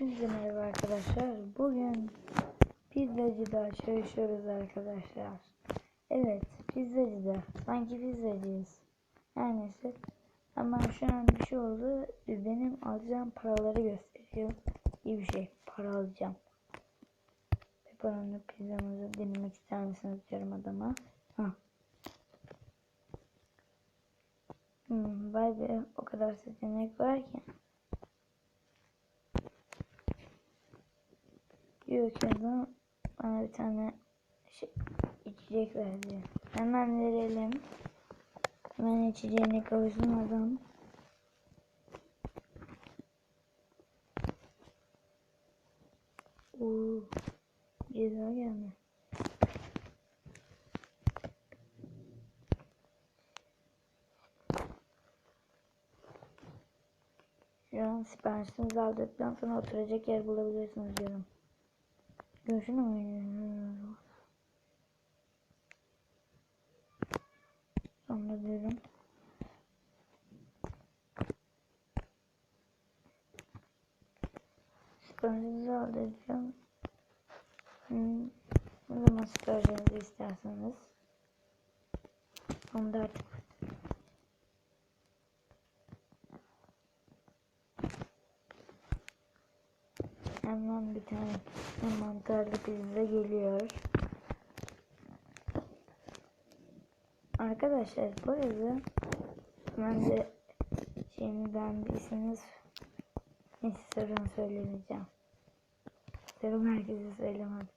Hepinize merhaba arkadaşlar. Bugün pizzacıda çalışıyoruz arkadaşlar. Evet pizzacıda. Sanki pizzacıyız. Her neyse. Ama şu an bir şey oldu. Benim alacağım paraları gösteriyor. İyi bir şey. Para alacağım. Pepperoni pizzamızı denemek ister misiniz diyorum adama. Ha. Hmm, vay be o kadar seçenek var ki. Yok ya da bana bir tane şey, içecek verdi. Hemen verelim. Hemen içeceğine kavuşsun adam. Oo, ceza. Şu an siparişinizi aldıktan sonra oturacak yer bulabilirsiniz diyorum. Görüşünü mü? Sonra diyorum. Siparişinizi alacağım. Hmm. Ne zaman siparişinizi isterseniz. Onu da artık Hemen bir tane mantarlı pizza geliyor. Arkadaşlar bu arada ben de şeyini beğendiyseniz neyse sorun söylemeyeceğim. Sorun herkese söylemem.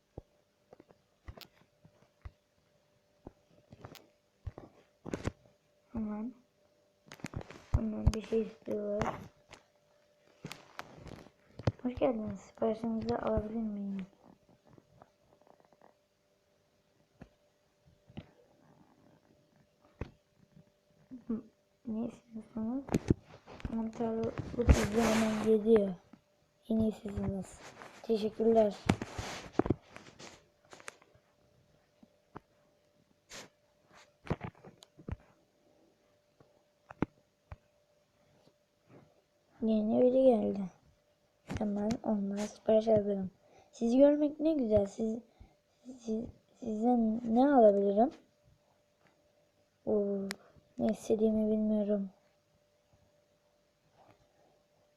Hemen hemen bir şey istiyorlar. Hoş geldiniz. Siparişinizi alabilir miyim? Ne istiyorsunuz? Mantarlı pizza hemen geliyor. En iyisiniz. Teşekkürler. Yeni biri geldi. Hemen onlara sipariş alırım. Sizi görmek ne güzel. Siz, siz sizden ne alabilirim? Oo, ne istediğimi bilmiyorum.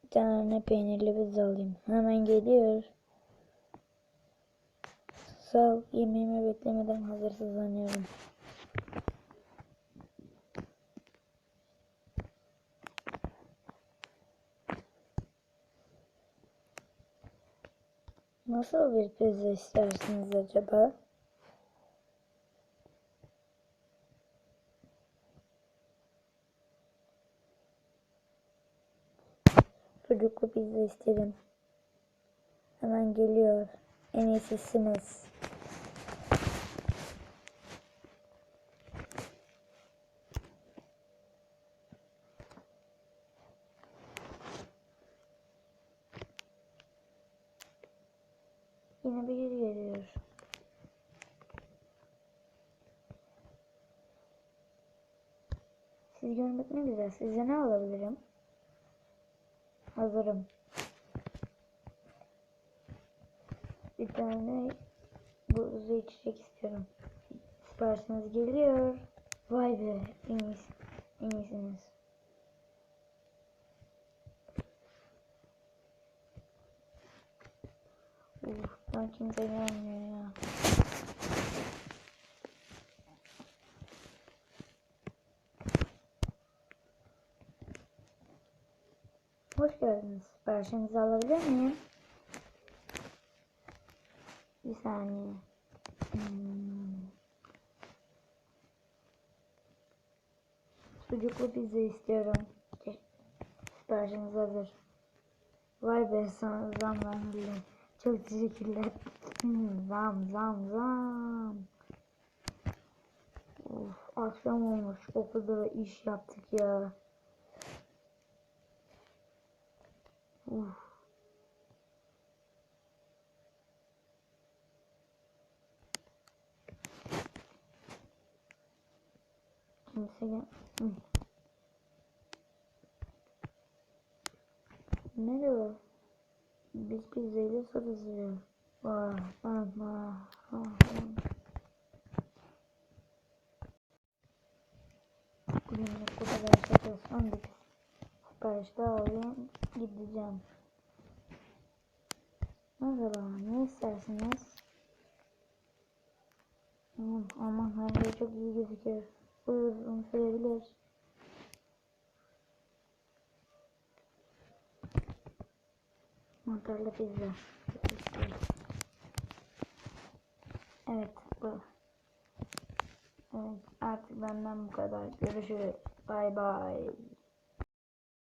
Bir tane peynirli pizza alayım. Hemen geliyor. Sağ ol. Yemeğimi beklemeden hazırsızlanıyorum. Nasıl bir pizza istersiniz acaba? Sucuklu pizza isterim. Hemen geliyor. En iyisisiniz. Yine biri geliyor. Siz görmek ne güzel. Size ne alabilirim? Hazırım. Bir tane buzlu içecek istiyorum. Siparişiniz geliyor. Vay be. En iyisi. En iyisiniz. Uf, ben kimse gelmiyor ya. Hoş geldiniz. Siparişinizi alabilir miyim? Bir saniye. Hmm. Sucuklu pizza istiyorum. Siparişiniz hazır. Vay be sana zam verdiler. Çok teşekkürler. Hmm, zam zam zam. Of, akşam olmuş. Okulda da iş yaptık ya. Uf. Kimse gel. Hı. Biz pizzayla satıyoruz. Vah vah vah. vah. Bugünlük bu kadar satıyoruz. 19 sipariş daha alayım. Gideceğim. Merhaba, ne istersiniz? Tamam, aman her şey çok iyi gözüküyor. Buyurun, söyleyebilir. Mantarlı pizza. Evet, bu. Evet, artık benden bu kadar. Görüşürüz. Bay bay.